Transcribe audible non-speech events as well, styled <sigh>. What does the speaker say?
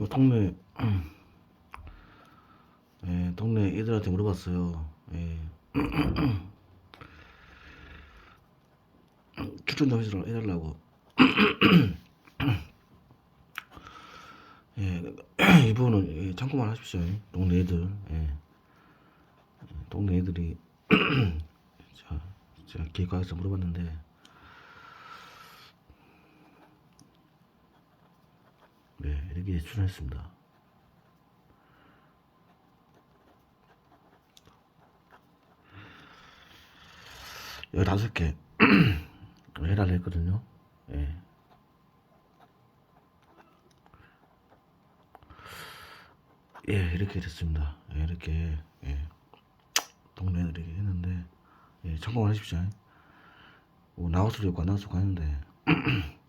요 동네 <clears throat> 예, 동네 애들한테 물어봤어요. 예. 추천 좀 해주라- 해달라고. <clears throat> 예, <clears throat> 이분은 예, 참고만 하십시오. 예. 동네 애들. 예. 예, 동네 애들이 자, 제가 기획과에서 물어봤는데 네, 이렇게 추천했습니다. 열다섯 개 <clears throat> 해달라 했거든요. 예. 예, 이렇게 됐습니다. 예, 이렇게 예. 동네들이 했는데 예, 참고만 하십시오. 뭐 나올 수도 있고 안 수도 있고 하는데 <clears throat>